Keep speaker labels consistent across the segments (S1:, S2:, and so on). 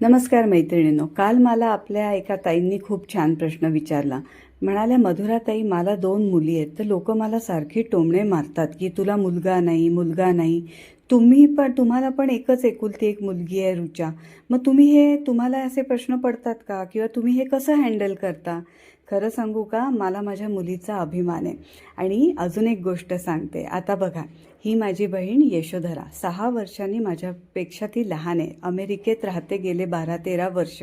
S1: नमस्कार मैत्रिणींनो काल मला आपल्या एका ताईंनी खूप छान प्रश्न विचारला. म्हणाल्या मधुराताई मला दोन मुली आहेत तर लोक मला सारखी टोमणे मारतात की तुला मुलगा नाही मुलगा नाही. तुम्ही पण तुम्हाला पण एकच एकुलती एक मुलगी आहे रुचा मग तुम्ही हे तुम्हाला असे प्रश्न पडतात का? किंवा तुम्ही हे कसं हँडल करता? खरं सांगू का? मला माझ्या मुलीचा अभिमान आहे. आणि अजून एक गोष्ट सांगते. आता बघा ही माझी बहीण यशोधरा सहा वर्षांनी माझ्यापेक्षा ती लहान आहे. अमेरिकेत राहते गेले बारा तेरा वर्ष.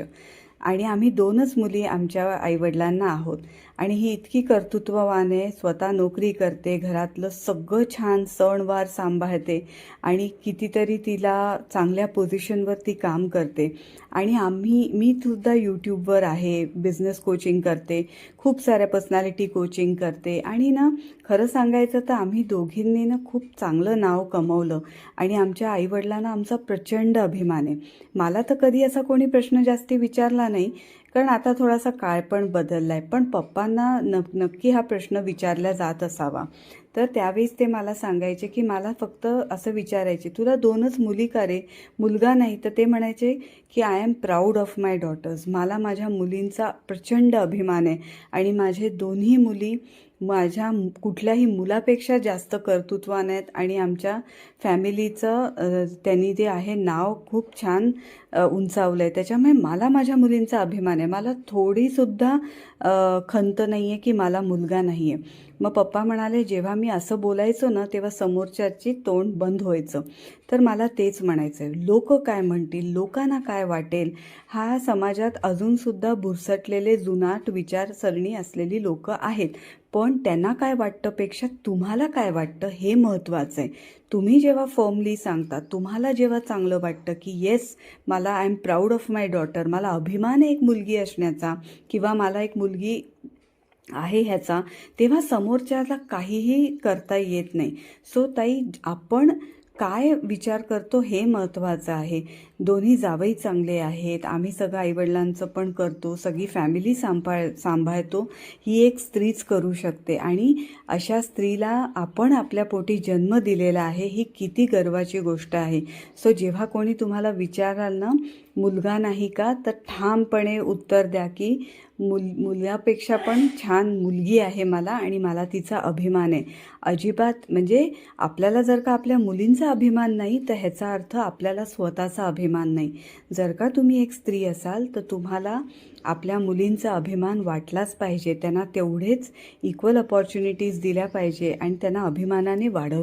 S1: आणि आम्ही दोनच मुली आमच्या आईवडिलांना आहोत. आणि ही इतकी कर्तृत्ववान आहे स्वतः नोकरी करते घरातलं सगळं छान सणवार सांभाळते आणि कितीतरी तिला चांगल्या पोझिशनवर ती काम करते. आणि आम्ही मी सुद्धा यूट्यूबवर आहे बिझनेस कोचिंग करते खूप साऱ्या पर्सनॅलिटी कोचिंग करते. आणि ना खरं सांगायचं तर आम्ही दोघींनी ना खूप चांगलं नाव कमवलं आणि आमच्या आईवडिलांना आमचा प्रचंड अभिमान आहे. मला तर कधी असा कोणी प्रश्न जास्ती विचारला नाही कारण आता थोडासा काळ पण बदलला आहे पण पप्पांना न नक्की हा प्रश्न विचारला जात असावा. तर त्यावेळेस ते मला सांगायचे की मला फक्त असं विचारायचे तुला दोनच मुली का रे? मुलगा नाही तर ते म्हणायचे की I am proud of my daughters मला माझ्या मुलींचा प्रचंड अभिमान आहे आणि माझे दोन्ही मुली माझ्या कुठल्याही मुलापेक्षा जास्त कर्तृत्वान आहेत आणि आमच्या फॅमिलीचं त्यांनी जे आहे नाव खूप छान उंचावलं आहे त्याच्यामुळे मला माझ्या मुलींचा अभिमान आहे. मला थोडीसुद्धा खंत नाही आहे की मला मुलगा नाही आहे मग पप्पा म्हणाले जेव्हा मी असं बोलायचो ना तेव्हा समोरच्याची तोंड बंद व्हायचं. तर मला तेच म्हणायचं आहे लोक काय म्हणतील लोकांना काय वाटेल हा समाजात अजूनसुद्धा भुरसटलेले जुनाट विचारसरणी असलेली लोक आहेत. पण त्यांना काय वाटतं पेक्षा तुम्हाला काय वाटतं हे महत्त्वाचं आहे तुम्ही जेव्हा फर्मली सांगता तुम्हाला जेव्हा चांगलं वाटतं की येस मला I am proud of my daughter मला अभिमान आहे एक मुलगी असण्याचा किंवा मला एक मुलगी आहे ह्याचा तेव्हा समोरच्याला काहीही करता येत नाही. सो ताई आपण काय विचार करतो हे महत्त्वाचं आहे. दोन्ही जावई चांगले आहेत आम्ही सगळं आईवडिलांचं पण करतो सगळी फॅमिली सांभाळ सांभाळतो ही एक स्त्रीच करू शकते. आणि अशा स्त्रीला आपण आपल्या पोटी जन्म दिलेला आहे ही किती गर्वाची गोष्ट आहे. सो जेव्हा कोणी तुम्हाला विचाराल ना मुलगा नाही का? तर ठामपणे उत्तर द्या की मुल मुलापेक्षा पण छान मुलगी आहे मला आणि मला तिचा अभिमान आहे. अजिबात म्हणजे आपल्याला जर का आपल्या मुलींचा अभिमान नाही तर ह्याचा अर्थ आपल्याला स्वतःचा अभिमान नाही. जर का तुम्ही एक स्त्री असाल तर तुम्हाला आपल्या मुलींचा अभिमान वाटलाच पाहिजे. त्यांना तेवढेच इक्वल अपॉर्च्युनिटीज दिल्या पाहिजे आणि त्यांना अभिमानाने वाढव